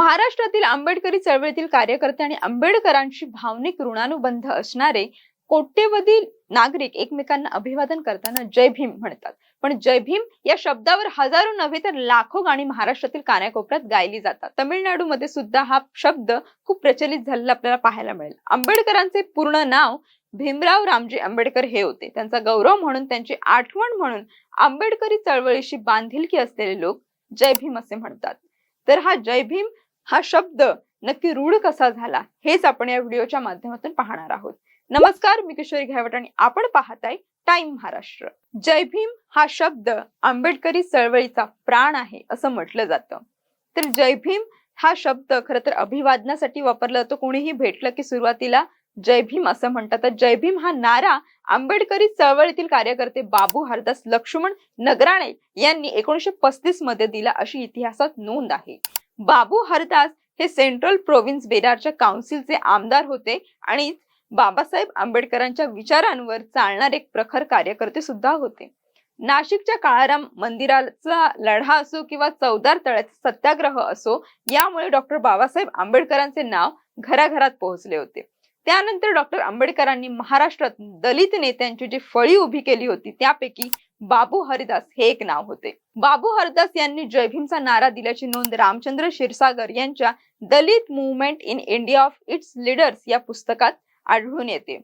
महाराष्ट्रातील आंबेडकरी चळवळीतील कार्यकर्ते आणि आंबेडकरांशी भावनिक ऋणानुबंध असणारे कोट्यवधी नागरिक एकमेकांना अभिवादन करताना जय भीम म्हणतात. पण जय भीम या शब्दावर हजारो नव्हे तर लाखो गाणी महाराष्ट्रातील कानाकोपऱ्यात गायली जातात. तमिळनाडूमध्ये सुद्धा हा शब्द खूप प्रचलित झालेला आपल्याला पाहायला मिळेल. आंबेडकरांचे पूर्ण नाव भीमराव रामजी आंबेडकर हे होते. त्यांचा गौरव म्हणून त्यांची आठवण म्हणून आंबेडकरी चळवळीशी बांधिलकी असलेले लोक जय भीम असे म्हणतात. तर हा जय भीम हा शब्द नक्की रूढ कसा झाला हेच आपण या व्हिडिओच्या माध्यमातून पाहणार आहोत. नमस्कार मी किशोरी घायवट आणि आपण पाहताय टाइम महाराष्ट्र. जय भीम हा शब्द आंबेडकरी चळवळीचा प्राण आहे असं म्हटलं जातं. तर जय भीम हा शब्द खर तर अभिवादनासाठी वापरला जातो. कोणीही भेटलं की सुरुवातीला जय भीम असं म्हणतात. तर जय भीम हा नारा आंबेडकरी चळवळीतील कार्यकर्ते बाबू हरदास लक्ष्मण नगराणे यांनी एकोणीशे पस्तीसमध्ये दिला अशी इतिहासात नोंद आहे. बाबू हरदास हे सेंट्रल प्रोव्हिन्स बेरारच्या काउन्सिलचे आमदार होते आणि बाबासाहेब आंबेडकरांच्या विचारांवर चालणारे एक प्रखर कार्यकर्ते सुद्धा होते. नाशिकच्या काळाराम मंदिराचा लढा असो किंवा चौदार तळ्याचा सत्याग्रह असो यामुळे डॉक्टर बाबासाहेब आंबेडकरांचे नाव घराघरात पोहोचले होते. त्यानंतर डॉक्टर आंबेडकरांनी महाराष्ट्रात दलित नेत्यांची जी फळी उभी केली होती त्यापैकी बाबू हरिदास हे एक नाव होते. बाबू हरिदास यांनी जय भीमचा नारा दिल्याची नोंद रामचंद्र क्षीरसागर यांच्या Dalit movement in India of its leaders या पुस्तकात आढळून येते.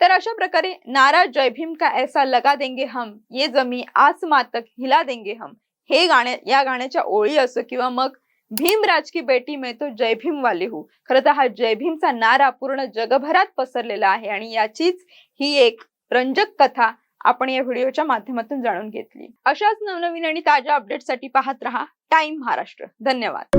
तर अशा प्रकारे नारा जय भीम का ऐसा लगा देंगे हम ये जमी आसमा तक हिला देंगे हम. हे गाणे या गाण्याच्या ओळी असो किंवा मग भीमराज की बेटी में तो जय भीम वाली खर खरं तर हा जय भीमचा नारा पूर्ण जगभरात पसरलेला आहे आणि याचीच ही एक रंजक कथा आपण या व्हिडिओच्या माध्यमातून जाणून घेतली. अशाच नवनवीन आणि ताज्या अपडेटसाठी पाहत रहा टाइम महाराष्ट्र. धन्यवाद.